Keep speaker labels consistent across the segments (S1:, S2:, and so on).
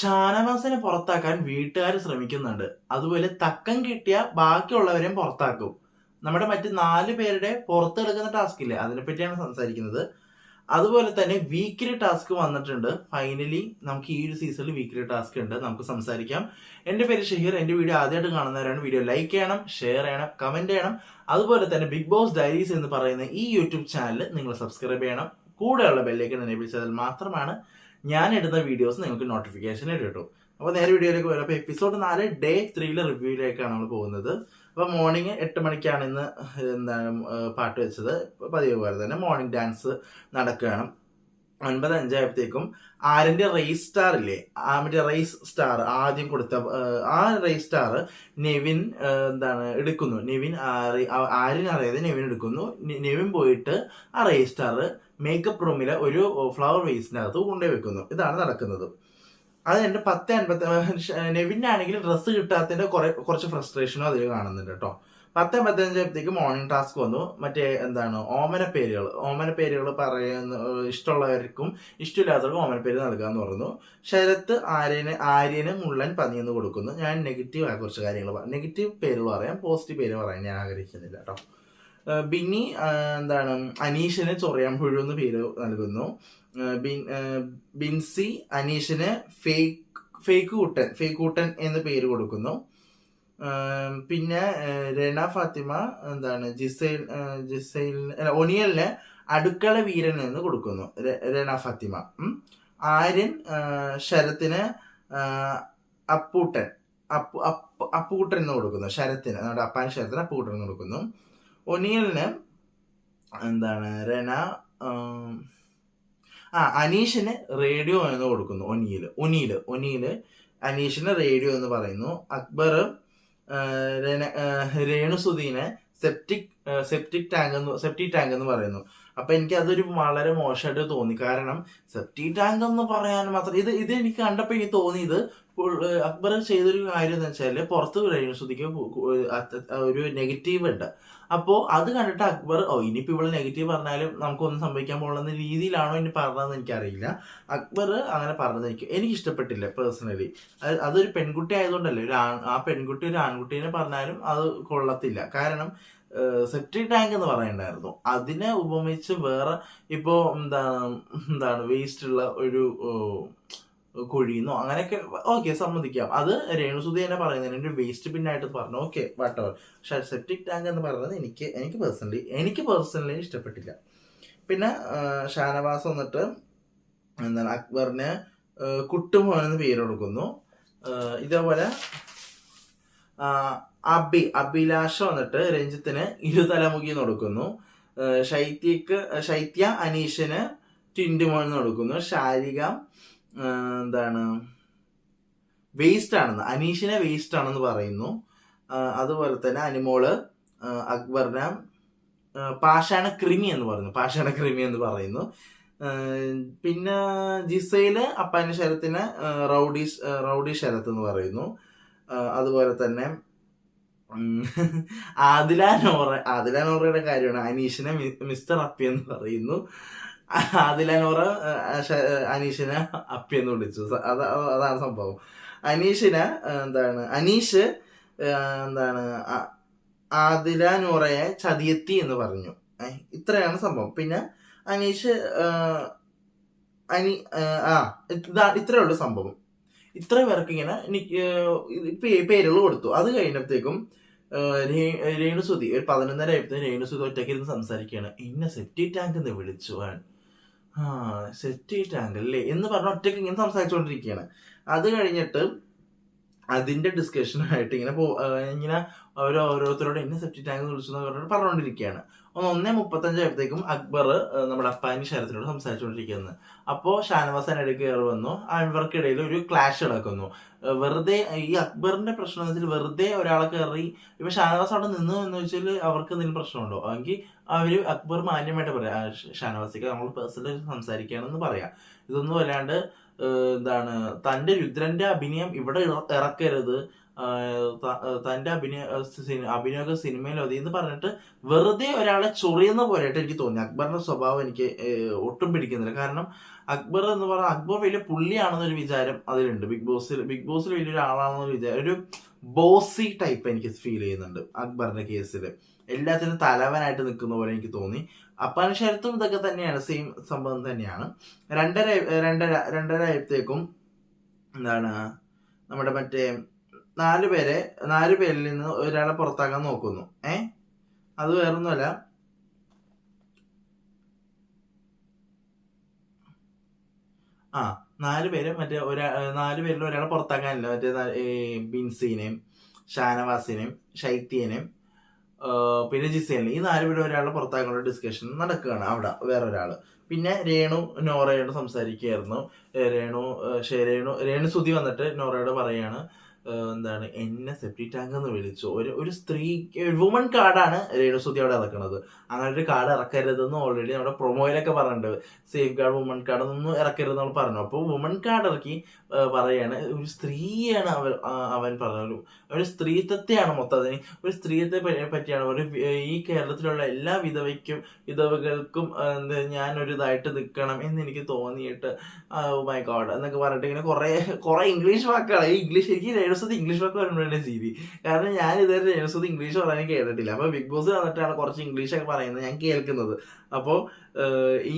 S1: ഷാനവാസിനെ പുറത്താക്കാൻ വീട്ടുകാർ ശ്രമിക്കുന്നുണ്ട്. അതുപോലെ തക്കം കിട്ടിയ ബാക്കിയുള്ളവരെയും പുറത്താക്കും. നമ്മുടെ മറ്റ് നാല് പേരുടെ പുറത്തെടുക്കുന്ന ടാസ്ക് ഇല്ലേ? അതിനെപ്പറ്റിയാണ് സംസാരിക്കുന്നത്. അതുപോലെ തന്നെ വീക്കിലി ടാസ്ക് വന്നിട്ടുണ്ട്. ഫൈനലി നമുക്ക് ഈ ഒരു സീസണിൽ വീക്കിലി ടാസ്ക് ഉണ്ട്. നമുക്ക് സംസാരിക്കാം. എന്റെ പേര് ഷഹീർ. എന്റെ വീഡിയോ ആദ്യമായിട്ട് കാണുന്നവരാണ്. വീഡിയോ ലൈക്ക് ചെയ്യണം ഷെയർ ചെയ്യണം കമന്റ് ചെയ്യണം. അതുപോലെ തന്നെ ബിഗ് ബോസ് ഡയറീസ് എന്ന് പറയുന്ന ഈ യൂട്യൂബ് ചാനൽ നിങ്ങൾ സബ്സ്ക്രൈബ് ചെയ്യണം. കൂടെയുള്ള ബെല്ലേക്ക് എനേബിൾ ചെയ്താൽ മാത്രമാണ് ഞാൻ ഇടുന്ന വീഡിയോസ് നിങ്ങൾക്ക് നോട്ടിഫിക്കേഷൻ കിട്ടും. അപ്പോൾ നേരെ വീഡിയോയിലേക്ക് വരാം. അപ്പോൾ എപ്പിസോഡ് നാല് ഡേ ത്രീയിലെ റിവ്യൂയിലേക്കാണ് നമ്മൾ പോകുന്നത്. അപ്പോൾ മോർണിംഗ് എട്ട് മണിക്കാണ് ഇന്ന് എന്താണ് പാട്ട് വെച്ചത്. പതിവ് പോലെ തന്നെ മോർണിംഗ് ഡാൻസ് നടക്കുകയാണ്. ഒൻപത് അഞ്ചായപ്പോഴത്തേക്കും ആരിന്റെ റേസ് സ്റ്റാർ ഇല്ലേ? ആ മറ്റേ റേസ് സ്റ്റാർ ആദ്യം കൊടുത്ത ആ റേസ് സ്റ്റാർ നെവിൻ എന്താണ് എടുക്കുന്നു. നെവിൻ ആരിനെ ആ- അറിയാതെ നെവിൻ എടുക്കുന്നു. നെവിൻ പോയിട്ട് ആ റേസ് സ്റ്റാർ മേക്കപ്പ് റൂമിലെ ഒരു ഫ്ലവർ വേസിനകത്ത് കൊണ്ടുപോയി വെക്കുന്നു. ഇതാണ് നടക്കുന്നത്. അത് എന്റെ പത്ത് അൻപത്തി നെവിനാണെങ്കിൽ ഡ്രസ്സ് കിട്ടാത്തതിന്റെ കുറേ കുറച്ച് ഫ്രസ്ട്രേഷനും അതിൽ കാണുന്നുണ്ട് കേട്ടോ. പത്ത് അമ്പത്തഞ്ചായപ്പോഴത്തേക്ക് മോർണിംഗ് ടാസ്ക് വന്നു. മറ്റേ എന്താണ് ഓമന പേരുകൾ ഓമന പേരുകൾ പറയുന്ന ഇഷ്ടമുള്ളവർക്കും ഇഷ്ടമില്ലാത്തവർക്കും ഓമന പേര് നൽകാന്ന് പറഞ്ഞു. ശരത്ത് ആര്യന് ആര്യന് മുള്ളൻ പതിയെന്ന് കൊടുക്കുന്നു. ഞാൻ നെഗറ്റീവ് കുറച്ച് കാര്യങ്ങൾ നെഗറ്റീവ് പേരുകൾ പറയാം പോസിറ്റീവ് പേര് പറയാൻ ഞാൻ ആഗ്രഹിക്കുന്നില്ല കേട്ടോ. ബിന്നി എന്താണ് അനീഷിന് ചൊറിയാമ്പുഴു എന്ന് പേര് നൽകുന്നു. ബിൻസി അനീഷിന് ഫേക്ക് ഫേക്ക് കൂട്ടൻ ഫേക്ക് കൂട്ടൻ എന്ന് പേര് കൊടുക്കുന്നു. പിന്നെ രണ ഫാത്തിമ എന്താണ് ജിസൈൽ ജിസൈൽ ഒനിയലിന് അടുക്കള വീരൻ എന്ന് കൊടുക്കുന്നു രണ ഫാത്തിമ. ആര്യൻ ശരത്തിന് അപ്പൂട്ടൻ അപ്പു അപ്പു അപ്പുകുട്ടൻ എന്ന് കൊടുക്കുന്നു ശരത്തിന് നമ്മുടെ അപ്പാൻ ശരത്തിന് അപ്പുകുട്ടൻ എന്ന് കൊടുക്കുന്നു. ഒനിയലിന് എന്താണ് രന ആ അനീഷിന് റേഡിയോ എന്ന് കൊടുക്കുന്നു ഒനിയിൽ ഒനിയിൽ ഒനിയിൽ അനീഷിന് റേഡിയോ എന്ന് പറയുന്നു. അക്ബർ രന- ആ, സെപ്റ്റിക് സെപ്റ്റിക് ടാങ്ക് എന്ന് സെപ്റ്റിക് ടാങ്ക് എന്ന് പറയുന്നു. അപ്പൊ എനിക്ക് അതൊരു വളരെ മോശമായിട്ട് തോന്നി. കാരണം സെപ്റ്റി ടാങ്ക് എന്ന് പറയാൻ മാത്രം ഇത് ഇത് എനിക്ക് കണ്ടപ്പോൾ എനിക്ക് തോന്നിയത് അക്ബർ ചെയ്തൊരു കാര്യം എന്ന് വെച്ചാൽ പുറത്ത് രേണുസുധിക്ക് പു- ഒരു നെഗറ്റീവ് ഉണ്ട്. അപ്പോ അത് കണ്ടിട്ട് അക്ബർ ഓ ഇനിയിപ്പോൾ ഇവൾ നെഗറ്റീവ് പറഞ്ഞാലും നമുക്കൊന്നും സംഭവിക്കാൻ പോകുന്ന രീതിയിലാണോ ഇനി പറഞ്ഞതെന്ന് എനിക്കറിയില്ല. അക്ബർ അങ്ങനെ പറഞ്ഞത് എനിക്ക് എനിക്ക് ഇഷ്ടപ്പെട്ടില്ല പേഴ്സണലി അതൊരു പെൺകുട്ടി ആയതുകൊണ്ടല്ലേ ഒരു ആ പെൺകുട്ടി ഒരു ആൺകുട്ടീനെ പറഞ്ഞാലും അത് കൊള്ളത്തില്ല. കാരണം സെപ്റ്റി ടാങ്ക് എന്ന് പറയണ്ടായിരുന്നു. അതിനെ ഉപമിച്ച് വേറെ ഇപ്പോ എന്താണ് എന്താണ് വേസ്റ്റ് ഉള്ള ഒരു ഏഹ്, കുഴിന്നോ അങ്ങനെയൊക്കെ ഓക്കെ സമ്മതിക്കാം. അത് രേണുസുതി തന്നെ പറയുന്നതിന് ഒരു വേസ്റ്റ് പിന്നായിട്ട് പറഞ്ഞു. ഓക്കെ വാട്ടവർ പക്ഷെ സെപ്റ്റിക് ടാങ്ക് എന്ന് പറയുന്നത് എനിക്ക് എനിക്ക് പേഴ്സണലി എനിക്ക് പേഴ്സണലി ഇഷ്ടപ്പെട്ടില്ല. പിന്നെ ഷാനവാസ് വന്നിട്ട് എന്താണ് അക്ബറിന് ആ, കുട്ടുമോൻ എന്ന് പേര് കൊടുക്കുന്നു. ഇതേപോലെ ആ, അബി അഭിലാഷ വന്നിട്ട് രഞ്ജിത്തിന് ഇരുതലമുഖി എന്ന് കൊടുക്കുന്നു. ശൈത്യക്ക് ശൈത്യ അനീഷിന് ടിൻഡുമോൻ എന്ന് കൊടുക്കുന്നു. ശാരിക ആ, എന്താണ്? വേസ്റ്റ് ആണെന്ന് അനീഷിനെ വേസ്റ്റ് ആണെന്ന് പറയുന്നു അതുപോലെ തന്നെ അനിമോൾ അക്ബറിനെ പാഷാണ ക്രിമി എന്ന് പറയുന്നു. പാഷാണ ക്രിമി എന്ന് പറയുന്നു. പിന്നെ ജിസയിൽ അപ്പാന്റെ ശരത്തിന് റൗഡി റൗഡി ശരത്ത് എന്ന് പറയുന്നു. അതുപോലെ തന്നെ ആദില നോറ ആദില നോറയുടെ കാര്യമാണ് അനീഷിനെ മിസ്റ്റർ അപ്പി എന്ന് പറയുന്നു. ആദില അനീഷിന് അപ്പി എന്ന് വിളിച്ചു. അത് അതാണ് സംഭവം. അനീഷിനെ എന്താണ് അനീഷ് എന്താണ് ആദില ചതിയെത്തി എന്ന് പറഞ്ഞു. ഇത്രയാണ് സംഭവം. പിന്നെ അനീഷ് അനി ആ, ഇതാ ഇത്രയേ ഉള്ളൂ സംഭവം. ഇത്ര പേർക്ക് ഇങ്ങനെ എനിക്ക് പേരുകൾ കൊടുത്തു. അത് കഴിഞ്ഞപ്പോഴത്തേക്കും രേണുസുതി ഒരു പതിനൊന്നര ആയപ്പോഴത്തേക്കും രേണുസുതി ഒറ്റയ്ക്ക് ഇരുന്ന് സംസാരിക്കുകയാണ്. ഇന്ന സെറ്റി ടാങ്ക് എന്ന് വിളിച്ചു. ആ സെപ്റ്റി ടാങ്ക് അല്ലേ എന്ന് പറഞ്ഞ ഒറ്റയ്ക്ക് ഇങ്ങനെ സംസാരിച്ചുകൊണ്ടിരിക്കുകയാണ് അത് കഴിഞ്ഞിട്ട് അതിന്റെ ഡിസ്കഷനായിട്ട് ഇങ്ങനെ പോ ഇങ്ങനെ അവർ ഓരോരുത്തരോട് എന്നെ സെപ്റ്റി ടാങ്ക് വിളിച്ചു പറഞ്ഞിട്ട് പറഞ്ഞുകൊണ്ടിരിക്കുകയാണ് ഒന്ന് മുപ്പത്തഞ്ചായപ്പോഴത്തേക്കും അക്ബർ നമ്മുടെ അപ്പാനി ശരത്തിനോട് സംസാരിച്ചുകൊണ്ടിരിക്കുന്നത് അപ്പോൾ ഷാനവാസൻ ഇടയ്ക്ക് കയറി വന്നു. അവർക്കിടയിൽ ഒരു ക്ലാഷ് നടക്കുന്നു. വെറുതെ ഈ അക്ബറിന്റെ പ്രശ്നം വെച്ചാൽ വെറുതെ ഒരാളെ കയറി ഇപ്പൊ ഷാനവാസ് അവിടെ നിന്നു എന്ന് വെച്ചാൽ അവർക്ക് എന്തെങ്കിലും പ്രശ്നമുണ്ടോ? അല്ലെങ്കിൽ അവർ അക്ബർ മാന്യമായിട്ട് പറയാം. ഷാനവാസിക്ക് നമ്മൾ പേഴ്സണലി സംസാരിക്കുകയാണെന്ന് പറയാം. ഇതൊന്നും അല്ലാണ്ട് എന്താണ് തന്റെ രുദ്രന്റെ അഭിനയം ഇവിടെ ഇറക്കരുത്. തന്റെ അഭിനയ അഭിനയ സിനിമയിൽ അതി എന്ന് പറഞ്ഞിട്ട് വെറുതെ ഒരാളെ ചൊറിയുന്ന പോലെയായിട്ട് എനിക്ക് തോന്നി. അക്ബറിന്റെ സ്വഭാവം എനിക്ക് ഒട്ടും പിടിക്കുന്നില്ല. കാരണം അക്ബർ എന്ന് പറഞ്ഞാൽ അക്ബർ വലിയ പുള്ളിയാണെന്നൊരു വിചാരം അതിലുണ്ട്. ബിഗ് ബോസിൽ ബിഗ് ബോസിൽ വലിയൊരു ആളാണെന്നൊരു വിചാരം ഒരു ബോസി ടൈപ്പ് എനിക്ക് ഫീൽ ചെയ്യുന്നുണ്ട് അക്ബറിന്റെ കേസിൽ എല്ലാത്തിനും തലവനായിട്ട് നിൽക്കുന്ന പോലെ എനിക്ക് തോന്നി. അപ്പാൻ ശരത്തും ഇതൊക്കെ തന്നെയാണ് സെയിം സംഭവം തന്നെയാണ്. രണ്ടര രണ്ടര രണ്ടര ആയപ്പോഴത്തേക്കും എന്താണ് നമ്മുടെ മറ്റേ നാല് പേരെ നാല് പേരിൽ നിന്ന് ഒരാളെ പുറത്താക്കാൻ നോക്കുന്നു. ഏ? അത് വേറൊന്നുമല്ല. ആ നാല് പേര് മറ്റേ ഒരാ നാല് പേരിൽ ഒരാളെ പുറത്താക്കാനില്ല. മറ്റേ ബിൻസിനെയും ഷാനവാസിനെയും ആഹ് പിന്നെ ജിസേലിന് ഈ നാല് ഒരാളുടെ ഒരാളെ പുറത്താക്കാനുള്ള ഡിസ്കഷൻ നടക്കുകയാണ് അവിടെ വേറെ ഒരാൾ പിന്നെ രേണു നോറയോട് സംസാരിക്കുകയായിരുന്നു. രേണു രേണു രേണു സുധി വന്നിട്ട് നോറയോട് പറയാണ് എന്താണ് എന്നെ സെപ്റ്റി ടാങ്ക് എന്ന് വിളിച്ചു. ഒരു ഒരു സ്ത്രീ വുമൺ കാർഡാണ് രേണു സുധി അവിടെ ഇറക്കുന്നത്. അങ്ങനെ ഒരു കാർഡ് ഇറക്കരുതെന്ന് ഓൾറെഡി നമ്മുടെ പ്രൊമോയിലൊക്കെ പറഞ്ഞിട്ടുണ്ട്. സേഫ് ഗാർഡ് വുമൺ കാർഡ് ഒന്നും ഇറക്കരുത് നമ്മൾ പറഞ്ഞു. അപ്പോൾ വുമൺ കാർഡ് ഇറക്കി പറയാണ് ഒരു സ്ത്രീയാണ് അവൻ അവൻ പറഞ്ഞു ഒരു- സ്ത്രീത്വത്തെയാണ് സ്ത്രീത്വത്തെയാണ് മൊത്തത്തിന് ഒരു സ്ത്രീത്വത്തെ പറ്റിയാണ്. ഒരു ഈ കേരളത്തിലുള്ള എല്ലാ വിധവയ്ക്കും വിധവകൾക്കും ഞാനൊരു ഇതായിട്ട് നിൽക്കണം എന്ന് എനിക്ക് തോന്നിയിട്ട് മൈ ഗോഡ് എന്നൊക്കെ പറഞ്ഞിട്ട് ഇങ്ങനെ കുറേ കുറെ ഇംഗ്ലീഷ് വാക്കുകൾ ഈ ഇംഗ്ലീഷ് എനിക്ക് രേണുസത്ത് ഇംഗ്ലീഷ് വാക്ക് പറയുമ്പോഴാണ് രീതി. കാരണം ഞാൻ ഇതുവരെ രേണുസത്ത് ഇംഗ്ലീഷ് പറയാൻ കേട്ടിട്ടില്ല. അപ്പൊ ബിഗ് ബോസ് വന്നിട്ടാണ് കുറച്ച് ഇംഗ്ലീഷ് ഒക്കെ പറയുന്നത് ഞാൻ കേൾക്കുന്നത്. അപ്പോൾ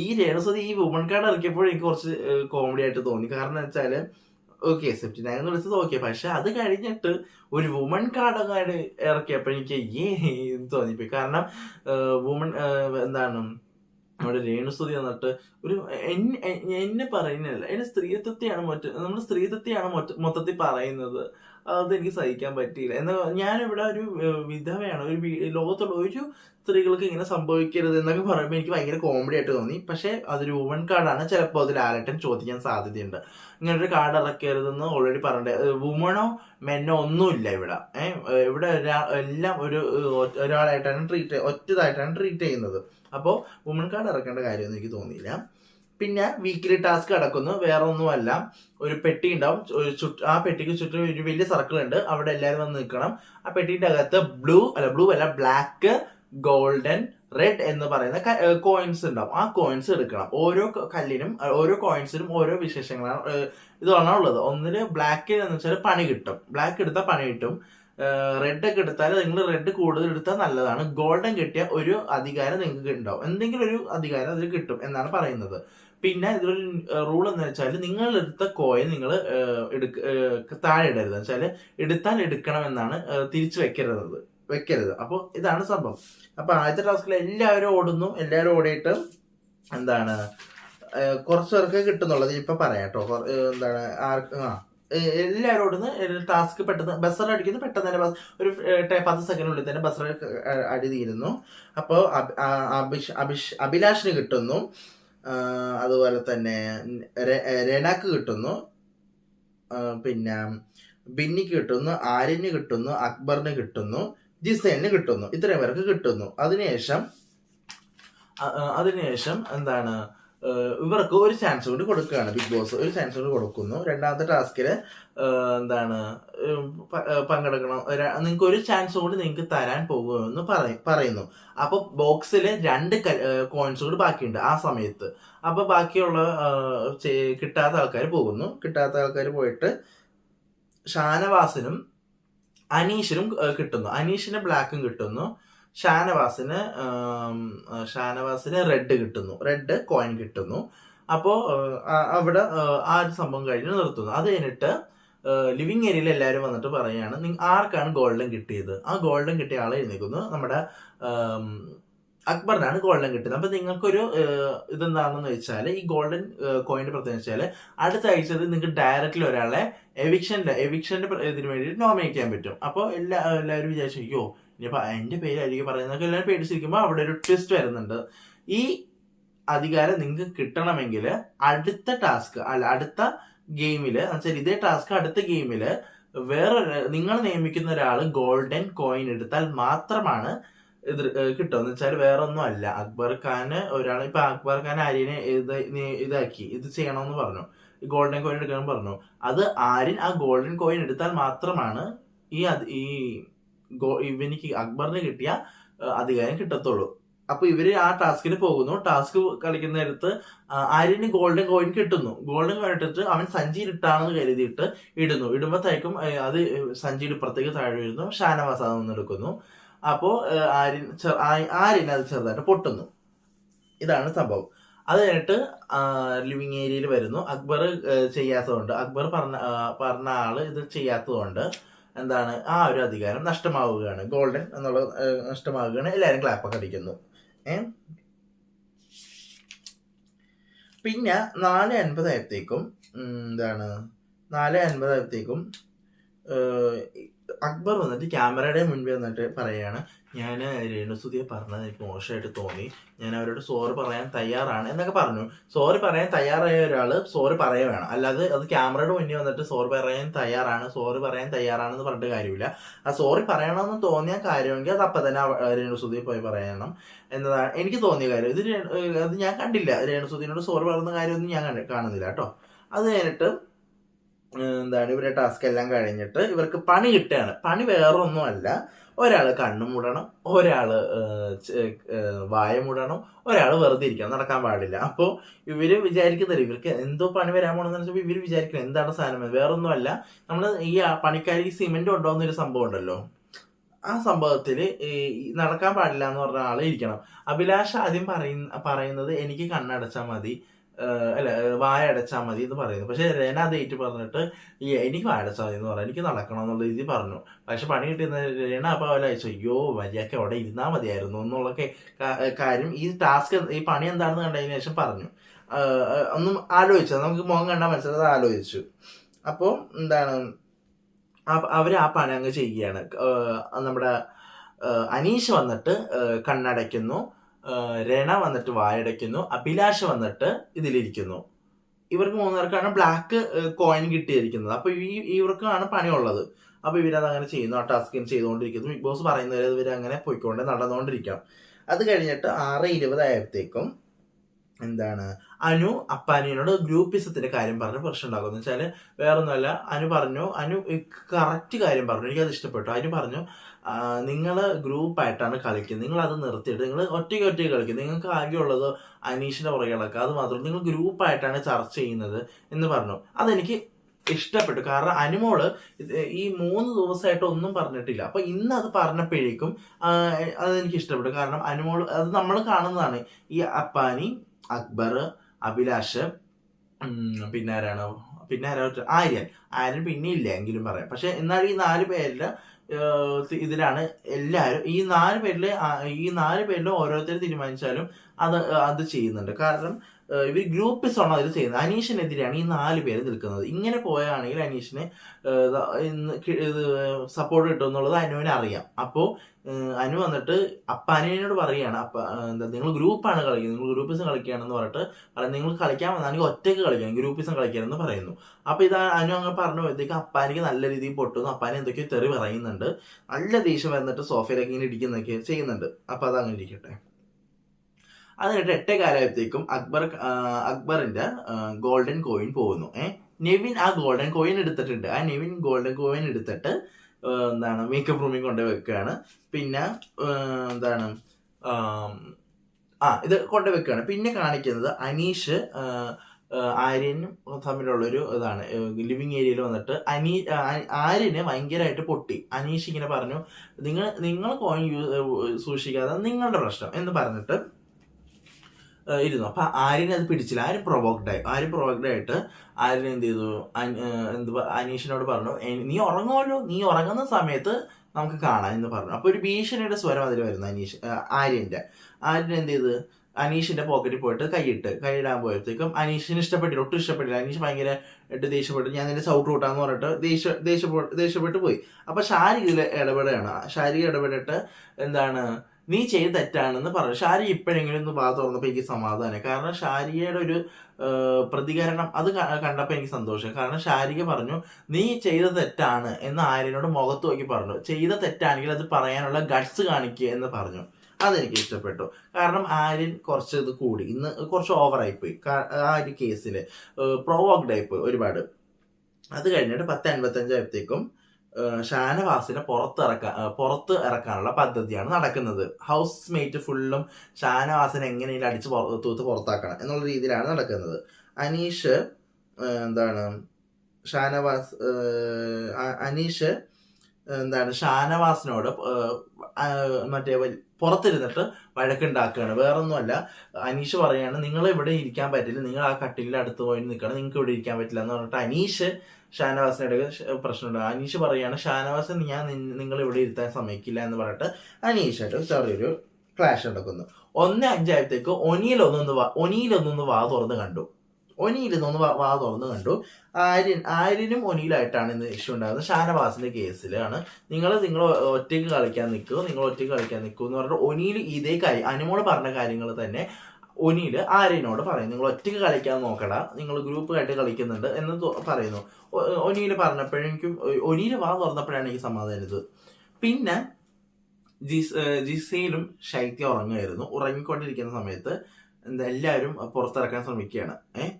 S1: ഈ രേണുസതി ഈ വുമൺ കാർഡ് ഇറക്കിയപ്പോൾ എനിക്ക് കുറച്ച് കോമഡി ആയിട്ട് തോന്നി. കാരണം വെച്ചാൽ ഓക്കെ സെപ്റ്റി ഞാൻ വിളിച്ചത് ഓക്കെ പക്ഷെ അത് കഴിഞ്ഞിട്ട് ഒരു വുമൺ കാർഡ് അങ്ങാട് ഇറക്കിയപ്പോൾ എനിക്ക് എന്ന് തോന്നിപ്പോയി. കാരണം വുമൺ എന്താണ് നമ്മുടെ രേണുസ്തുതി എന്നിട്ട് ഒരു എന്നെ പറയുന്നതല്ല. എന്റെ സ്ത്രീത്വത്തെയാണ് മറ്റു നമ്മുടെ സ്ത്രീത്വത്തെയാണ് മൊത്ത- മൊത്തത്തിൽ പറയുന്നത്. അതെനിക്ക് സഹിക്കാൻ പറ്റിയില്ല. എന്നാൽ ഞാനിവിടെ ഒരു വിധവയാണ്. ഒരു ലോകത്തുള്ള ഒരു സ്ത്രീകൾക്ക് ഇങ്ങനെ സംഭവിക്കരുത് എന്നൊക്കെ പറയുമ്പോൾ എനിക്ക് ഭയങ്കര കോമഡി ആയിട്ട് തോന്നി. പക്ഷേ അതൊരു വുമൺ കാർഡാണ് ചിലപ്പോൾ അതിൽ ആരട്ടൻ ചോദിക്കാൻ സാധ്യതയുണ്ട്. ഇങ്ങനെ ഒരു കാർഡ് ഇറക്കരുതെന്ന് ഓൾറെഡി പറഞ്ഞിട്ട് വുമണോ മെന്നോ ഒന്നുമില്ല ഇവിടെ. ഇവിടെ എല്ലാം ഒരു ഒരാളായിട്ടാണ് ട്രീറ്റ് ഒറ്റതായിട്ടാണ് ട്രീറ്റ് ചെയ്യുന്നത്. അപ്പോൾ വുമൺ കാർഡ് ഇറക്കേണ്ട കാര്യമൊന്നും എനിക്ക് തോന്നിയില്ല. പിന്നെ വീക്കിലി ടാസ്ക് അടക്കുന്നു. വേറെ ഒന്നുമല്ല ഒരു പെട്ടി ഉണ്ടാവും. ആ പെട്ടിക്ക് ചുറ്റും ഒരു വലിയ സർക്കിൾ ഉണ്ട്. അവിടെ എല്ലാവരും വന്ന് നിൽക്കണം. ആ പെട്ടിന്റെ അകത്ത് ബ്ലൂ അല്ല ബ്ലൂ അല്ല ബ്ലാക്ക് ഗോൾഡൻ റെഡ് എന്ന് പറയുന്ന കോയിൻസ് ഉണ്ടാവും. ആ കോയിൻസ് എടുക്കണം. ഓരോ കല്ലിനും ഓരോ കോയിൻസിനും ഓരോ വിശേഷങ്ങളാണ് ഇത് ഇതാണ് ഉള്ളത്. ഒന്നിന് ബ്ലാക്ക് എന്ന് വെച്ചാൽ പണി കിട്ടും. ബ്ലാക്ക് എടുത്താൽ പണി കിട്ടും. റെഡ് ഒക്കെ എടുത്താൽ നിങ്ങൾ റെഡ് കൂടുതൽ എടുത്താൽ നല്ലതാണ്. ഗോൾഡൻ കിട്ടിയ ഒരു അധികാരം നിങ്ങൾക്ക് ഉണ്ടാവും. എന്തെങ്കിലും ഒരു അധികാരം അതിൽ കിട്ടും എന്നാണ് പറയുന്നത്. പിന്നെ ഇതിലൊരു റൂൾ എന്ന് വെച്ചാൽ നിങ്ങൾ എടുത്ത കോയിൻ നിങ്ങൾ എടുക്ക താഴെ ഇടരുത്. വെച്ചാൽ എടുത്താൽ എടുക്കണം എന്നാണ് തിരിച്ചു വെക്കരുത് വെക്കരുത്. അപ്പോൾ ഇതാണ് സംഭവം. അപ്പൊ ആദ്യത്തെ ടാസ്കിൽ എല്ലാവരും ഓടുന്നു. എല്ലാവരും ഓടിയിട്ട് എന്താണ് കുറച്ച് പേർക്ക് കിട്ടുന്നുള്ളത് ഇപ്പൊ പറയാം കേട്ടോ. എന്താണ് ആർക്ക് ആ ഏഹ് എല്ലാവരും ഓടുന്നു ടാസ്ക് പെട്ടെന്ന് ബസർ അടിക്കുന്നു പെട്ടെന്ന് തന്നെ ഒരു പത്ത് സെക്കൻഡിനുള്ളിൽ തന്നെ ബസർ അടി തീരുന്നു. അപ്പോൾ അഭിഷ് അഭിഷ് അഭിലാഷിന് കിട്ടുന്നു. അതുപോലെ തന്നെ രണാക്ക് കിട്ടുന്നു. പിന്നെ ബിന്നിക്ക് കിട്ടുന്നു ആര്യന് കിട്ടുന്നു അക്ബറിന് കിട്ടുന്നു ജിസേലിന് കിട്ടുന്നു. ഇത്രയും പേർക്ക് കിട്ടുന്നു. അതിനുശേഷം അതിനുശേഷം എന്താണ് ഇവർക്ക് ഒരു ചാൻസ് കൂടി കൊടുക്കുകയാണ്. ബിഗ് ബോസ് ഒരു ചാൻസ് കൂടി കൊടുക്കുന്നു. രണ്ടാമത്തെ ടാസ്കിൽ എന്താണ് പങ്കെടുക്കണം. നിങ്ങൾക്ക് ഒരു ചാൻസ് കൂടി നിങ്ങൾക്ക് തരാൻ പോകുമെന്ന് പറയും പറയുന്നു. അപ്പൊ ബോക്സിൽ രണ്ട് കോയിൻസ് കൂടി ബാക്കിയുണ്ട് ആ സമയത്ത്. അപ്പൊ ബാക്കിയുള്ള കിട്ടാത്ത ആൾക്കാർ പോകുന്നു. കിട്ടാത്ത ആൾക്കാർ പോയിട്ട് ഷാനവാസിനും അനീഷിനും കിട്ടുന്നു. അനീഷിന് ബ്ലാക്കും കിട്ടുന്നു. ഷാനവാസിന് ഷാനവാസിന് റെഡ് കിട്ടുന്നു. റെഡ് കോയിൻ കിട്ടുന്നു. അപ്പോൾ അവിടെ ആ ഒരു സംഭവം കഴിഞ്ഞ് നിർത്തുന്നു. അത് കഴിഞ്ഞിട്ട് ലിവിങ് ഏരിയയിൽ എല്ലാവരും വന്നിട്ട് പറയുകയാണ് നിങ്ങൾ ആർക്കാണ് ഗോൾഡൻ കിട്ടിയത്? ആ ഗോൾഡൻ കിട്ടിയ ആളെ എഴുന്നേക്കുന്നു നമ്മുടെ അക്ബറിനാണ് ഗോൾഡൻ കിട്ടുന്നത്. അപ്പം നിങ്ങൾക്കൊരു ഇതെന്താണെന്ന് വെച്ചാൽ ഈ ഗോൾഡൻ കോയിന്റെ പ്രത്യേകത വെച്ചാൽ അടുത്ത ആഴ്ചത് നിങ്ങൾക്ക് ഡയറക്റ്റ്ലി ഒരാളെ എവിക്ഷന്റെ എവിക്ഷന്റെ ഇതിന് വേണ്ടിയിട്ട് നോമിനേറ്റ് ചെയ്യാൻ പറ്റും. അപ്പോൾ എല്ലാ എല്ലാവരും വിചാരിച്ചു അയ്യോ ഇനിയിപ്പോ എന്റെ പേരായിരിക്കും പറയുന്നതൊക്കെ എല്ലാവരും പേടിച്ചിരിക്കുമ്പോൾ അവിടെ ഒരു ട്വിസ്റ്റ് വരുന്നുണ്ട്. ഈ അധികാരം നിങ്ങൾക്ക് കിട്ടണമെങ്കിൽ അടുത്ത ടാസ്ക് അല്ല അടുത്ത ഗെയിമിൽ എന്നുവെച്ചാൽ ഇതേ ടാസ്ക് അടുത്ത ഗെയിമിൽ വേറെ നിങ്ങൾ നിയമിക്കുന്ന ഒരാൾ ഗോൾഡൻ കോയിൻ എടുത്താൽ മാത്രമാണ് ഇത് കിട്ടും എന്ന് വെച്ചാൽ വേറെ ഒന്നും അല്ല. അക്ബർ ഖാന് ഒരാൾ ഇപ്പൊ അക്ബർ ഖാൻ ആര്യനെ ഇത് ഇതാക്കി ഇത് ചെയ്യണമെന്ന് പറഞ്ഞു. ഗോൾഡൻ കോയിൻ എടുക്കാൻ പറഞ്ഞു. അത് ആര്യൻ ആ ഗോൾഡൻ കോയിൻ എടുത്താൽ മാത്രമാണ് ഈ ഈ ഇവനിക്ക് അക്ബറിന് കിട്ടിയ അധികാരം കിട്ടത്തുള്ളൂ. അപ്പൊ ഇവർ ആ ടാസ്കിന് പോകുന്നു. ടാസ്ക് കളിക്കുന്ന നേരത്ത് ആര്യന് ഗോൾഡൻ കോയിൻ കിട്ടുന്നു. ഗോൾഡൻ കോയിൻ ഇട്ടിട്ട് അവൻ സഞ്ചിയിൽ ഇട്ടാണെന്ന് കരുതിയിട്ട് ഇടുന്നു. ഇടുമ്പോഴത്തേക്കും അത് സഞ്ചിയുടെ ഇപ്പുറത്തേക്ക് താഴെ വീഴുന്നു. ഷാനവാസ് എടുക്കുന്നു അപ്പോ ആര്യൻ ആര്യൻ അത് ചെറുതായിട്ട് പൊട്ടുന്നു. ഇതാണ് സംഭവം. അത് കഴിഞ്ഞിട്ട് ലിവിങ് ഏരിയയിൽ വരുന്നു. അക്ബർ ചെയ്യാത്തതുകൊണ്ട് അക്ബർ പറഞ്ഞ പറഞ്ഞ ആൾ ഇത് ചെയ്യാത്തതുകൊണ്ട് എന്താണ്? ആ ഒരു അധികാരം നഷ്ടമാവുകയാണ്. ഗോൾഡൻ എന്നുള്ള നഷ്ടമാവുകയാണ്. എല്ലാവരും ക്ലാപ്പൊക്കെ അടിക്കുന്നു. ഏ? പിന്നെ നാല് അൻപതായത്തേക്കും എന്താണ്? നാല് അൻപതായത്തേക്കും അക്ബർ വന്നിട്ട് ക്യാമറയുടെ മുൻപിൽ വന്നിട്ട് പറയാണ് ഞാൻ രേണുസുതിയെ പറഞ്ഞത് എനിക്ക് മോശമായിട്ട് തോന്നി. ഞാൻ അവരോട് സോറി പറയാൻ തയ്യാറാണ് എന്നൊക്കെ പറഞ്ഞു. സോറി പറയാൻ തയ്യാറായ ഒരാൾ സോറി പറയാൻ വേണം. അല്ലാതെ അത് ക്യാമറയുടെ മുന്നിൽ വന്നിട്ട് സോറി പറയാൻ തയ്യാറാണ് സോറി പറയാൻ തയ്യാറാണെന്ന് പറഞ്ഞിട്ട് കാര്യമില്ല. ആ സോറി പറയണമെന്ന് തോന്നിയ കാര്യമെങ്കിൽ അത് അപ്പം തന്നെ രേണുസുതി പോയി പറയണം എന്നതാണ് എനിക്ക് തോന്നിയ കാര്യം. ഇത് അത് ഞാൻ കണ്ടില്ല. രേണുസുതിനോട് സോറി പറയുന്ന കാര്യമൊന്നും ഞാൻ കാണുന്നില്ല കേട്ടോ. അത് കഴിഞ്ഞിട്ട് എന്താണ് ഇവരുടെ ടാസ്ക് എല്ലാം കഴിഞ്ഞിട്ട് ഇവർക്ക് പണി കിട്ടുകയാണ്. പണി വേറൊന്നുമല്ല. ഒരാൾ കണ്ണു മൂടണം ഒരാൾ വായ മൂടണം ഒരാൾ വെറുതെ ഇരിക്കണം നടക്കാൻ പാടില്ല. അപ്പോൾ ഇവർ വിചാരിക്കുന്നില്ല ഇവർക്ക് എന്തോ പണി വരാൻ പോണെന്ന് വെച്ചപ്പോൾ ഇവർ വിചാരിക്കണം എന്താണ് സാധനം വേറൊന്നുമല്ല നമ്മൾ ഈ പണിക്കാരി സിമെന്റ് കൊണ്ടുപോകുന്ന ഒരു സംഭവം ഉണ്ടല്ലോ. ആ സംഭവത്തിൽ നടക്കാൻ പാടില്ല എന്ന് പറഞ്ഞ ആൾ ഇരിക്കണം. അഭിലാഷ് ആദ്യം പറയുന്ന പറയുന്നത് എനിക്ക് കണ്ണടച്ചാൽ മതി അല്ല വായ അടച്ചാൽ മതി എന്ന് പറയുന്നു. പക്ഷേ രേന ഏറ്റു പറഞ്ഞിട്ട് ഈ എനിക്ക് വായ അടച്ചാൽ മതി എന്ന് പറഞ്ഞു. എനിക്ക് നടക്കണം എന്നുള്ള രീതി പറഞ്ഞു. പക്ഷെ പണി കിട്ടിയെന്ന് രേണ അപ്പോൾ അവരെ അയച്ചു അയ്യോ മര്യാദയ്ക്ക് അവിടെ ഇരുന്നാൽ മതിയായിരുന്നു എന്നുള്ള കാര്യം ഈ ടാസ്ക് ഈ പണി എന്താണെന്ന് കണ്ടതിന് ശേഷം പറഞ്ഞു. ഒന്നും ആലോചിച്ചു. നമുക്ക് മുഖം കണ്ടാൽ മനസ്സിലായത് ആലോചിച്ചു. അപ്പോൾ എന്താണ് അവർ ആ പണി അങ്ങ് ചെയ്യുകയാണ്. നമ്മുടെ അനീഷ് വന്നിട്ട് കണ്ണടയ്ക്കുന്നു. രണ വന്നിട്ട് വായടയ്ക്കുന്നു അഭിലാഷ വന്നിട്ട് ഇതിലിരിക്കുന്നു. ഇവർക്ക് മൂന്നുപേർക്കാണ് ബ്ലാക്ക് കോയിൻ കിട്ടിയിരിക്കുന്നത്. അപ്പൊ ഈ ഇവർക്കാണ് പണിയുള്ളത്. അപ്പൊ ഇവരത് അങ്ങനെ ചെയ്യുന്നു ആ ടാസ്കിങ് ചെയ്തുകൊണ്ടിരിക്കുന്നു. ബിഗ് ബോസ് പറയുന്നവരെ ഇവർ അങ്ങനെ പോയിക്കൊണ്ട് നടന്നുകൊണ്ടിരിക്കാം. അത് കഴിഞ്ഞിട്ട് ആറ് ഇരുപതായപ്പോഴത്തേക്കും എന്താണ് അനു അപ്പാനിയോട് ഗ്രൂപ്പിസത്തിന്റെ കാര്യം പറഞ്ഞ് പ്രശ്നം ഉണ്ടാക്കും എന്ന് വെച്ചാൽ വേറൊന്നുമല്ല അനു പറഞ്ഞു അനു കറക്റ്റ് കാര്യം പറഞ്ഞു. എനിക്കത് ഇഷ്ടപ്പെട്ടു അനു പറഞ്ഞു നിങ്ങൾ ഗ്രൂപ്പായിട്ടാണ് കളിക്കുന്നത്. നിങ്ങൾ അത് നിർത്തിയിട്ട് നിങ്ങൾ ഒറ്റയ്ക്ക് ഒറ്റയ്ക്ക് കളിക്കും. നിങ്ങൾക്ക് ആകെയുള്ളത് അനീഷിന്റെ പുറകെ അത് മാത്രം. നിങ്ങൾ ഗ്രൂപ്പായിട്ടാണ് ചർച്ച ചെയ്യുന്നത് എന്ന് പറഞ്ഞു. അതെനിക്ക് ഇഷ്ടപ്പെട്ടു. കാരണം അനുമോൾ ഈ മൂന്ന് ദിവസമായിട്ട് ഒന്നും പറഞ്ഞിട്ടില്ല. അപ്പൊ ഇന്ന് അത് പറഞ്ഞപ്പോഴേക്കും അതെനിക്ക് ഇഷ്ടപ്പെട്ടു. കാരണം അനുമോൾ അത് നമ്മൾ കാണുന്നതാണ്. ഈ അപ്പാനി അക്ബർ അഭിലാഷ് പിന്നെ ആരാണ്? പിന്നെ ആരാ? ആര്യൻ. ആര്യൻ പിന്നെ ഇല്ല എങ്കിലും പറയാം. പക്ഷെ എന്നാൽ ഈ നാല് തി- ഇതിലാണ് എല്ലാവരും ഈ നാല് പേരിൽ ഈ നാല് പേരിൽ ഓരോരുത്തർ തീരുമാനിച്ചാലും അത് അത് ചെയ്യുന്നുണ്ട്. കാരണം ഇവർ ഗ്രൂപ്പിസ് ആണ് അതിൽ ചെയ്യുന്നത്? അനീഷിനെതിരെയാണ് ഈ നാല് പേര് നിൽക്കുന്നത്. ഇങ്ങനെ പോയാണെങ്കിൽ അനീഷിനെ സപ്പോർട്ട് കിട്ടും എന്നുള്ളത് അനുവിന് അറിയാം. അപ്പോൾ അനു വന്നിട്ട് അപ്പ അനുവിനോട് പറയുകയാണ് അപ്പ എന്താ നിങ്ങൾ ഗ്രൂപ്പാണ് കളിക്കുന്നത്. നിങ്ങൾ ഗ്രൂപ്പിസം കളിക്കുകയാണെന്ന് പറഞ്ഞിട്ട് പറയാം നിങ്ങൾ കളിക്കാൻ വന്നാണെങ്കിൽ ഒറ്റയ്ക്ക് കളിക്കണം. ഗ്രൂപ്പിസം കളിക്കണമെന്ന് പറയുന്നു. അപ്പോൾ ഇതാ അനു അങ്ങനെ പറഞ്ഞു പോയത്തേക്ക് അപ്പാനിക്ക് നല്ല രീതിയിൽ പൊട്ടുന്നു. അപ്പാനെ എന്തൊക്കെയോ തെറി പറയുന്നുണ്ട്. നല്ല ദേഷ്യം വന്നിട്ട് സോഫയിലേക്ക് ഇങ്ങനെ ഇടിക്കുന്നൊക്കെ ചെയ്യുന്നുണ്ട്. അപ്പോൾ അതങ്ങനെ ഇരിക്കട്ടെ. അതിനിട്ട് എട്ടേ കാലത്തേക്കും അക്ബർ അക്ബറിന്റെ ഗോൾഡൻ കോയിൻ പോകുന്നു. ഏഹ് നെവിൻ ആ ഗോൾഡൻ കോയിൻ എടുത്തിട്ടുണ്ട്. ആ നെവിൻ ഗോൾഡൻ കോയിൻ എടുത്തിട്ട് എന്താണ് മേക്കപ്പ് റൂമിൽ കൊണ്ടുപോയി വെക്കുകയാണ് പിന്നെ എന്താണ് ആ ഇത് കൊണ്ടുപോയി വെക്കുകയാണ് പിന്നെ കാണിക്കുന്നത് അനീഷ് ആര്യനും തമ്മിലുള്ളൊരു ഇതാണ്. ലിവിങ് ഏരിയയിൽ വന്നിട്ട് അനീ ആര്യന് ഭയങ്കരമായിട്ട് പൊട്ടി. അനീഷ് ഇങ്ങനെ പറഞ്ഞു നിങ്ങൾ നിങ്ങൾ കോയിൻ സൂക്ഷിക്കാതെ നിങ്ങളുടെ പ്രശ്നം എന്ന് പറഞ്ഞിട്ട് ഇരുന്നു. അപ്പൊ ആര്യനെ അത് പിടിച്ചില്ല. ആര് പ്രൊവോക്ഡ് ആയി. ആര് പ്രൊവോക്ഡ് ആയിട്ട് ആര്യൻ എന്ത് ചെയ്തു? എന്ത് അനീഷിനോട് പറഞ്ഞു നീ ഉറങ്ങുമല്ലോ നീ ഉറങ്ങുന്ന സമയത്ത് നമുക്ക് കാണാം എന്ന് പറഞ്ഞു. അപ്പൊ ഒരു ഭീഷണിയുടെ സ്വരം അതിൽ വരുന്നു അനീഷ് ആര്യന്റെ. ആര്യൻ എന്ത് ചെയ്ത്? അനീഷിന്റെ പോക്കറ്റിൽ പോയിട്ട് കൈയിട്ട് കൈയിടാൻ പോയപ്പോഴത്തേക്കും അനീഷിന് ഇഷ്ടപ്പെട്ടില്ല ഒട്ടും ഇഷ്ടപ്പെട്ടില്ല. അനീഷ് ഭയങ്കര ആയിട്ട് ദേഷ്യപ്പെട്ടു. ഞാൻ നിന്റെ സൗട്ട് കൂട്ടാന്ന് പറഞ്ഞിട്ട് ദേഷ്യ ദേഷ്യപ്പെട്ടു ദേഷ്യപ്പെട്ട് പോയി. അപ്പൊ ശാരീരിക ഇടപെടലാണ് ഷാരി ഇടപെട്ടിട്ട് എന്താണ്? നീ ചെയ്ത് തെറ്റാണെന്ന് പറഞ്ഞു ഷാരി ഇപ്പോഴെങ്കിലും ഒന്ന് വാ തുറന്നപ്പോൾ എനിക്ക് സമാധാനം കാരണം ഷാരിയുടെ ഒരു പ്രതികരണം അത് കണ്ടപ്പോൾ എനിക്ക് സന്തോഷം. കാരണം ഷാരിക പറഞ്ഞു നീ ചെയ്ത തെറ്റാണ് എന്ന് ആര്യനോട് മുഖത്ത് നോക്കി പറഞ്ഞു. ചെയ്ത തെറ്റാണെങ്കിൽ അത് പറയാനുള്ള ഗഡ്സ് കാണിക്കുക എന്ന് പറഞ്ഞു. അതെനിക്ക് ഇഷ്ടപ്പെട്ടു. കാരണം ആര്യൻ കുറച്ച് ഇത് കൂടി. ഇന്ന് കുറച്ച് ഓവറായിപ്പോയി ആ ഒരു കേസിൽ പ്രൊവോക്ഡ് ആയിപ്പോയി ഒരുപാട്. അത് കഴിഞ്ഞിട്ട് പത്ത് അൻപത്തഞ്ച് ആയപ്പോഴത്തേക്കും ഷാനവാസിനെ പുറത്തിറക്കാൻ പുറത്ത് ഇറക്കാനുള്ള പദ്ധതിയാണ് നടക്കുന്നത്. ഹൗസ് മേറ്റ് ഫുള്ളും ഷാനവാസിനെ എങ്ങനെയും അടിച്ച് തൂത്ത് പുറത്താക്കണം എന്നുള്ള രീതിയിലാണ് നടക്കുന്നത്. അനീഷ് എന്താണ്? ഷാനവാസ് അനീഷ് എന്താണ് ഷാനവാസിനോട് മറ്റേ പുറത്തിരുന്നിട്ട് വഴക്കുണ്ടാക്കുകയാണ്. വേറൊന്നുമല്ല അനീഷ് പറയാണ് നിങ്ങൾ ഇവിടെ ഇരിക്കാൻ പറ്റില്ല. നിങ്ങൾ ആ കട്ടിലിന്റെ അടുത്ത് പോയി നിൽക്കണം. നിങ്ങൾക്ക് ഇവിടെ ഇരിക്കാൻ പറ്റില്ല. എന്ന് പറഞ്ഞിട്ട് അനീഷ് ഷാനവാസിനോട് പ്രശ്നമുണ്ട്. അനീഷ് പറയാണ് ഷാനവാസ് ഞാൻ നിങ്ങൾ ഇവിടെ ഇരുത്താൻ സമ്മതിക്കില്ല എന്ന് പറഞ്ഞിട്ട് അനീഷായിട്ട് ചെറിയൊരു ക്ലാഷ് നടക്കുന്നു. ഒന്ന് അഞ്ചായത്തേക്ക് ഒനിയിൽ ഒന്നൊന്ന് വാ ഒനിയിൽ ഒന്നൊന്ന് വാ തുറന്ന് കണ്ടു. ഒനിയിൽ നിന്ന് വാ തുറന്ന് കണ്ടു. ആര്യൻ ആര്യനും ഒനിയിലായിട്ടാണ് ഇന്ന് ഇഷ്യൂ ഉണ്ടാകുന്നത് ഷാനവാസിന്റെ കേസിലാണ്. നിങ്ങൾ നിങ്ങൾ ഒറ്റയ്ക്ക് കളിക്കാൻ നിൽക്കുക നിങ്ങൾ ഒറ്റയ്ക്ക് കളിക്കാൻ നിൽക്കുക എന്ന് പറഞ്ഞിട്ട് ഒനിയിൽ ഇതേ കാര്യം അനുമോൾ പറഞ്ഞ കാര്യങ്ങൾ തന്നെ ഒനിയിൽ ആര്യനോട് പറയും നിങ്ങൾ ഒറ്റയ്ക്ക് കളിക്കാൻ നോക്കടാ. നിങ്ങൾ ഗ്രൂപ്പായിട്ട് കളിക്കുന്നുണ്ട് എന്ന് പറയുന്നു. ഒനിയിൽ പറഞ്ഞപ്പോഴേക്കും ഒനിയിൽ വാ തുറന്നപ്പോഴാണ് എനിക്ക് സമാധാനത് പിന്നെ ജിസയിലും ശൈത്യം ഉറങ്ങുമായിരുന്നു. ഉറങ്ങിക്കൊണ്ടിരിക്കുന്ന സമയത്ത് എന്താ എല്ലാവരും പുറത്തിറക്കാൻ ശ്രമിക്കുകയാണ്. ഏഹ്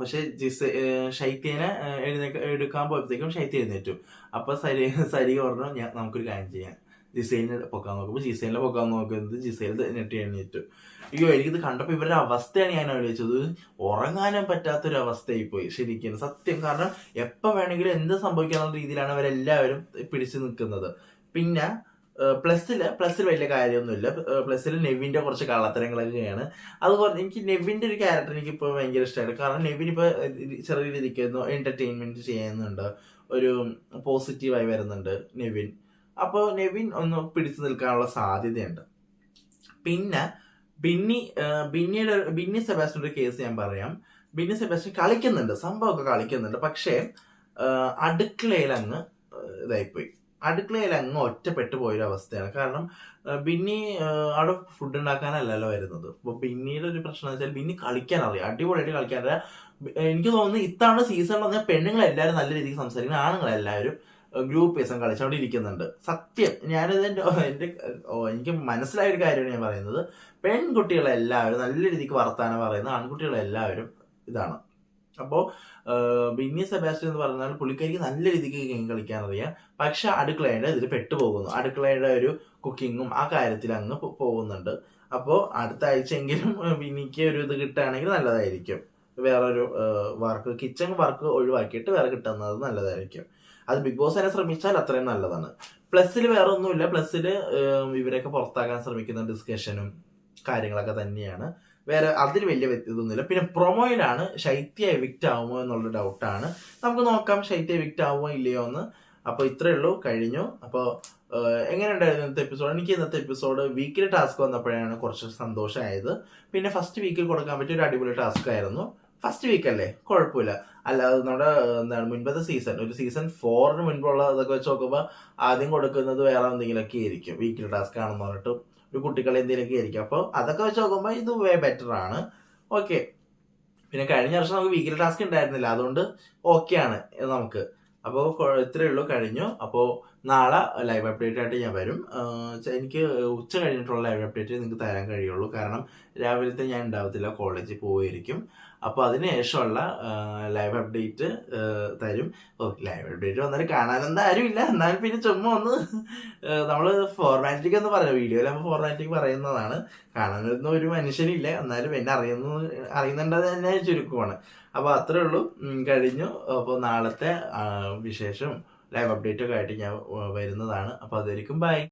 S1: പക്ഷെ ജിസ ഏഹ് എഴുന്നേക്ക എടുക്കാൻ പോയപ്പോഴത്തേക്കും ഷൈത്യ എഴുന്നേറ്റു. അപ്പൊ സരി സരി പറഞ്ഞു ഞാൻ നമുക്കൊരു കാര്യം ചെയ്യാം. ജിസൈലിനെ പൊക്കാൻ നോക്കുമ്പോൾ ജിസൈലിനെ പൊക്കാൻ നോക്കുന്നത് ജിസൈൽ നെട്ടി എഴുന്നേറ്റു. അയ്യോ എനിക്കിത് കണ്ടപ്പോൾ ഇവരുടെ അവസ്ഥയാണ് ഞാൻ ആലോചിച്ചത്. ഉറങ്ങാനും പറ്റാത്തൊരു അവസ്ഥയായി പോയി ശരിക്കും. സത്യം കാരണം എപ്പോൾ വേണമെങ്കിലും എന്ത് സംഭവിക്കാനുള്ള രീതിയിലാണ് അവരെല്ലാവരും പിടിച്ചു നിൽക്കുന്നത്. പിന്നെ പ്ലസ്സിൽ പ്ലസ്സിൽ വലിയ കാര്യമൊന്നുമില്ല. പ്ലസ്സിൽ നെവിന്റെ കുറച്ച് കള്ളത്തരങ്ങളൊക്കെയാണ്. അതുപോലെ എനിക്ക് നെവിന്റെ ഒരു ക്യാരക്ടർ എനിക്ക് ഇപ്പോൾ ഭയങ്കര ഇഷ്ടമാണ് കാരണം നെവിൻ ഇപ്പോൾ ചെറിയ രീതിക്ക് എന്റർടൈൻമെന്റ് ചെയ്യുന്നുണ്ട്. ഒരു പോസിറ്റീവായി വരുന്നുണ്ട് നെവിൻ. അപ്പോൾ നെവിൻ ഒന്ന് പിടിച്ചു നിൽക്കാനുള്ള സാധ്യതയുണ്ട്. പിന്നെ ബിന്നി ബിന്നിയുടെ ബിന്നി സെബാസ്റ്റിന്റെ കേസ് ഞാൻ പറയാം. ബിന്നി സെബാസ്റ്റ്യൻ കളിക്കുന്നുണ്ട്. സംഭവമൊക്കെ കളിക്കുന്നുണ്ട്. പക്ഷേ അടുക്കളയിൽ അങ്ങ് ഇതായിപ്പോയി. അടുക്കളയിൽ അങ്ങ് ഒറ്റപ്പെട്ടു പോയൊരു അവസ്ഥയാണ്. കാരണം ബിന്നി അവിടെ ഫുഡ് ഉണ്ടാക്കാനല്ലല്ലോ വരുന്നത്. അപ്പോൾ ബിന്നിയുടെ ഒരു പ്രശ്നം എന്ന് വെച്ചാൽ ബിന്നി കളിക്കാൻ അറിയാം. അടിപൊളിയായിട്ട് കളിക്കാൻ അറിയാം. എനിക്ക് തോന്നുന്നു ഇത്തവണ സീസണിൽ പെണ്ണുങ്ങൾ പെണ്ണുങ്ങളെല്ലാവരും നല്ല രീതിക്ക് സംസാരിക്കുന്ന ആണുങ്ങളെല്ലാവരും ഗ്രൂപ്പ് പേസം കളിച്ചവിടെ ഇരിക്കുന്നുണ്ട്. സത്യം. ഞാനത് എന്റെ എന്റെ എനിക്ക് മനസ്സിലായ ഒരു കാര്യമാണ് ഞാൻ പറയുന്നത്. പെൺകുട്ടികളെല്ലാവരും നല്ല രീതിക്ക് വർത്താനം പറയുന്നത് ആൺകുട്ടികളെല്ലാവരും ഇതാണ്. അപ്പോൾ ബിന്നി സെബാസ്റ്റ്യൻ എന്ന് പറഞ്ഞാൽ പുള്ളിക്കാരിക്ക് നല്ല രീതിക്ക് ഗെയിം കളിക്കാൻ അറിയാം പക്ഷെ അടുക്കളയുടെ ഇതിൽ പെട്ടുപോകുന്നു. അടുക്കളയുടെ ഒരു കുക്കിങ്ങും ആ കാര്യത്തിൽ അങ്ങ് പോകുന്നുണ്ട്. അപ്പോൾ അടുത്ത ആഴ്ചയെങ്കിലും ബിന്നിക്ക് ഒരു ഇത് കിട്ടുകയാണെങ്കിൽ നല്ലതായിരിക്കും. വേറൊരു വർക്ക് കിച്ചൺ വർക്ക് ഒഴിവാക്കിയിട്ട് വേറെ കിട്ടുന്നത് നല്ലതായിരിക്കും. അത് ബിഗ് ബോസ് തന്നെ ശ്രമിച്ചാൽ അത്രയും നല്ലതാണ്. പ്ലസ്സിൽ വേറെ ഒന്നുമില്ല. പ്ലസ്സിൽ ഇവരൊക്കെ പുറത്താക്കാൻ ശ്രമിക്കുന്ന ഡിസ്കഷനും കാര്യങ്ങളൊക്കെ തന്നെയാണ്. വേറെ അതിൽ വലിയ ഇതൊന്നുമില്ല പിന്നെ പ്രൊമോയിലാണ് ശൈത്യ എവിക്റ്റ് ആവുമോ എന്നുള്ള ഡൗട്ടാണ് നമുക്ക് നോക്കാം ശൈത്യ എവിക്റ്റ് ആവുമോ ഇല്ലയോ എന്ന്. അപ്പോൾ ഇത്രയേ ഉള്ളൂ കഴിഞ്ഞു. അപ്പോൾ എങ്ങനെ ഉണ്ടായിരുന്നു ഇന്നത്തെ എപ്പിസോഡ് എനിക്ക് ഇന്നത്തെ എപ്പിസോഡ് വീക്കിലെ ടാസ്ക് വന്നപ്പോഴാണ് കുറച്ച് സന്തോഷമായത്. പിന്നെ ഫസ്റ്റ് വീക്കിൽ കൊടുക്കാൻ പറ്റിയ ഒരു അടിപൊളി ടാസ്ക് ആയിരുന്നു. ഫസ്റ്റ് വീക്ക് അല്ലേ? കുഴപ്പമില്ല. അല്ലാതെ നമ്മുടെ എന്താണ് മുൻപത്തെ സീസൺ ഒരു സീസൺ ഫോറിന് മുൻപുള്ള ഇതൊക്കെ വെച്ച് നോക്കുമ്പോൾ ആദ്യം കൊടുക്കുന്നത് വേറെ എന്തെങ്കിലുമൊക്കെ ആയിരിക്കും. വീക്കിലെ ടാസ്ക് ആണെന്ന് പറഞ്ഞിട്ട് ഒരു കുട്ടികളെ എന്തെങ്കിലുമൊക്കെ ആയിരിക്കും. അപ്പോൾ അതൊക്കെ വെച്ച് നോക്കുമ്പോൾ ഇത് വേ ബെറ്റർ ആണ്. ഓക്കെ പിന്നെ കഴിഞ്ഞ വർഷം നമുക്ക് വീക്കിലി ടാസ്ക് ഉണ്ടായിരുന്നില്ല. അതുകൊണ്ട് ഓക്കെ ആണ് ഇത് നമുക്ക്. അപ്പോൾ ഇത്രയേ ഉള്ളൂ കഴിഞ്ഞു. അപ്പോൾ നാളെ ലൈവ് അപ്ഡേറ്റ് ആയിട്ട് ഞാൻ വരും. എനിക്ക് ഉച്ച കഴിഞ്ഞിട്ടുള്ള ലൈവ് അപ്ഡേറ്റ് നിങ്ങൾക്ക് തരാൻ കഴിയുള്ളൂ. കാരണം രാവിലത്തെ ഞാൻ ഉണ്ടാവത്തില്ല കോളേജിൽ പോയിരിക്കും അപ്പോൾ അതിന് ശേഷമുള്ള ലൈവ് അപ്ഡേറ്റ് തരും. ഓ ലൈവ് അപ്ഡേറ്റ് വന്നാൽ കാണാനെന്താ ആരുമില്ല എന്നാലും പിന്നെ ചുമ്മാ ഒന്ന് നമ്മൾ ഫോർമാറ്റിക് എന്ന് പറയാം. വീഡിയോയിലാകുമ്പോൾ ഫോർമാറ്റിക് പറയുന്നതാണ്. കാണാനൊന്നും ഒരു മനുഷ്യനില്ല. എന്നാലും എന്നെ അറിയുന്നു അറിയുന്നുണ്ടത് തന്നെ ചുരുക്കമാണ് അപ്പോൾ അത്രേ ഉള്ളൂ. കഴിഞ്ഞു. അപ്പോൾ നാളത്തെ വിശേഷം ലൈവ് അപ്ഡേറ്റ് ഒക്കെ ആയിട്ട് ഞാൻ വരുന്നതാണ്. അപ്പോൾ അതായിരിക്കും ബൈ